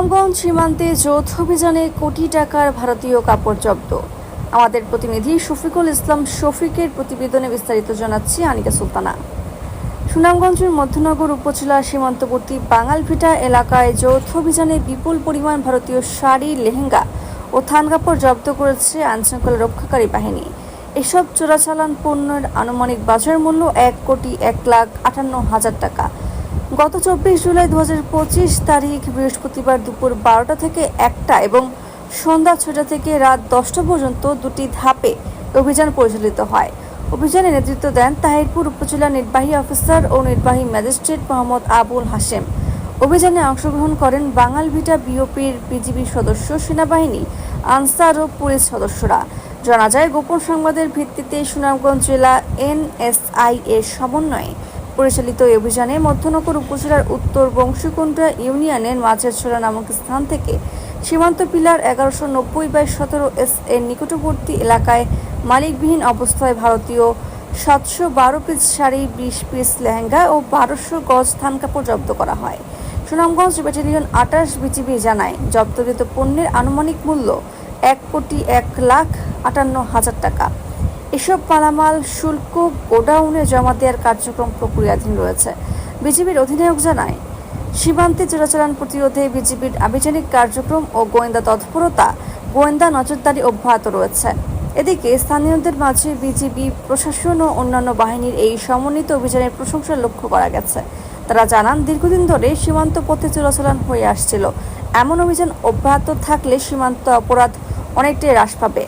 সুনামগঞ্জ সীমান্তে যৌথ অভিযানে কোটি টাকার ভারতীয় কাপড় জব্দ। আমাদের প্রতিনিধি শফিকুল ইসলাম শফিকের প্রতিবেদনে বিস্তারিত জানাচ্ছি আনিকা সুলতানা। সুনামগঞ্জের মধ্যনগর উপজেলার সীমান্তবর্তী বাঙালভিটা এলাকায় যৌথ অভিযানে বিপুল পরিমাণ ভারতীয় শাড়ি, লেহেঙ্গা ও থান কাপড় জব্দ করেছে আইনশৃঙ্খলা রক্ষাকারী বাহিনী। এসব চোরাচালান পণ্যের আনুমানিক বাজার মূল্য এক কোটি এক লাখ আটান্ন হাজার টাকা। গত চব্বিশ জুলাই দু পঁচিশ তারিখ বৃহস্পতিবার দুপুর বারোটা থেকে একটা এবং সন্ধ্যা ছটা থেকে রাত দশটা পর্যন্ত দুটি ধাপে অভিযান পরিচালিত হয়। অভিযানে নেতৃত্ব দেন তাহিরপুর উপজেলা নির্বাহী অফিসার ও নির্বাহী ম্যাজিস্ট্রেট মোহাম্মদ আবুল হাশেম। অভিযানে অংশগ্রহণ করেন বাঙালভিটা বিওপির বিজিবি সদস্য সেনাবাহিনী, আনসার ও পুলিশ সদস্যরা। জানা যায়, গোপন সংবাদের ভিত্তিতে সুনামগঞ্জ জেলা এনএসআই এর সমন্বয়ে পরিচালিত এই অভিযানে মধ্যনগর উপজেলার উত্তর বংশীকুণ্ডা ইউনিয়নের মাঝের ছোড়া নামক স্থান থেকে সীমান্ত পিলার এগারোশো নব্বই বাই সতেরো এস এর নিকটবর্তী এলাকায় মালিকবিহীন অবস্থায় ভারতীয় সাতশো বারো পিস শাড়ি, বিশ পিস লেহেঙ্গা ও বারোশো গজ থান কাপড় জব্দ করা হয়। সুনামগঞ্জ ব্যাটালিয়ন আটাশ বিজিবি জানায়, জব্দকৃত পণ্যের আনুমানিক মূল্য এক কোটি এক লাখ আটান্ন হাজার টাকা। এসব মালামাল শুল্ক গোডাউনে জমা দেওয়ার কার্যক্রম প্রক্রিয়াধীন রয়েছে। বিজিবির অধিনায়ক জানায়, সীমান্তে চোরাচালান প্রতিরোধে বিজিবির আভিযানিক কার্যক্রম ও গোয়েন্দা তৎপরতা, গোয়েন্দা নজরদারি অব্যাহত রয়েছে। এদিকে স্থানীয়দের মাঝে বিজিবি প্রশাসন ও অন্যান্য বাহিনীর এই সমন্বিত অভিযানের প্রশংসা লক্ষ্য করা গেছে। তারা জানান, দীর্ঘদিন ধরে সীমান্ত পথে চোরাচালান হয়ে আসছিল। এমন অভিযান অব্যাহত থাকলে সীমান্ত অপরাধ অনেকটাই হ্রাস পাবে।